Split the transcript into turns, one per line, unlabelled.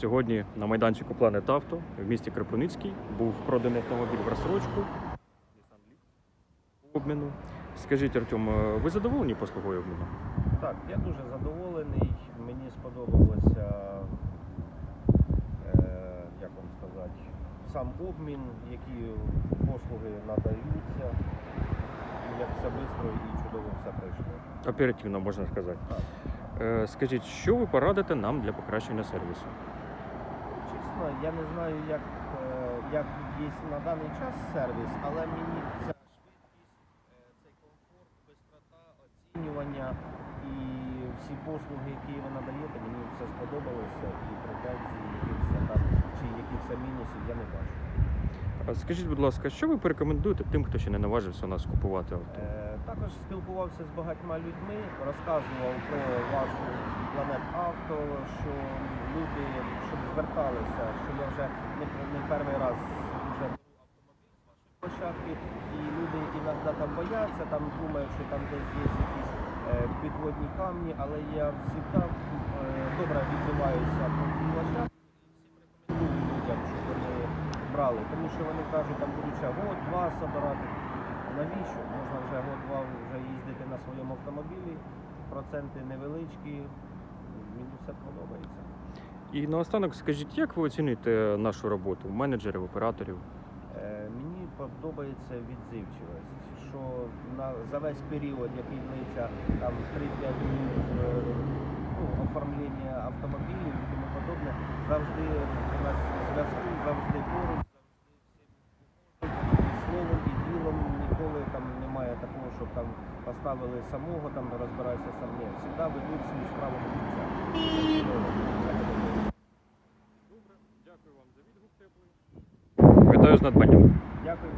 Сьогодні на майданчику Planet Auto в місті Кропивницький був проданий автомобіль в розсрочку обміну. Скажіть, Артем, е, ви задоволені послугою обміну?
Так, я дуже задоволений. Мені сподобалося, е, як вам сказати, сам обмін, які послуги надаються, як все швидко і чудово все пройшло.
Оперативно можна сказати.
Так.
Е, Скажіть, що ви порадите нам для покращення сервісу?
Чесно, я не знаю, як, е, як є на даний час сервіс, але мені ця швидкість, е, цей комфорт, бистрота, оцінювання і всі послуги, які ви надаєте, мені все сподобалося і претензії, які все там чи якихось мінусів я не бачу.
Скажіть, будь ласка, що ви порекомендуєте тим, хто ще не наважився у нас купувати авто?
Е, Також спілкувався з багатьма людьми, розказував про вашу планет авто, що люди щоб зверталися, що я вже не, не перший раз вже площадки, і люди іноді там бояться, там думають, що там десь є якісь е, підводні камні, але я завжди е, добре відзиваюся про цю площадку і всім рекомендую людям, щоб вони брали, тому що вони кажуть, там будуть ще год-два собирати. Навіщо? Можна вже год-два вже їздити на своєму автомобілі, проценти невеличкі, мені все подобається.
І наостанок скажіть, як ви оцінюєте нашу роботу менеджерів, операторів?
Е, мені подобається відзивчивість, що на, за весь період, який длиться там 3-5 днів е, ну, оформлення автомобілів і тому подобне, завжди у нас зв'язку, завжди поруч, завжди всім і словом, і ділом ніколи там немає такого, щоб там поставили самого, там розбирайся сам. Ні, завжди ведуть свою справу до кінця.
Добре, дякую вам за відгук теплий. Вітаю з надбанням.
Дякую.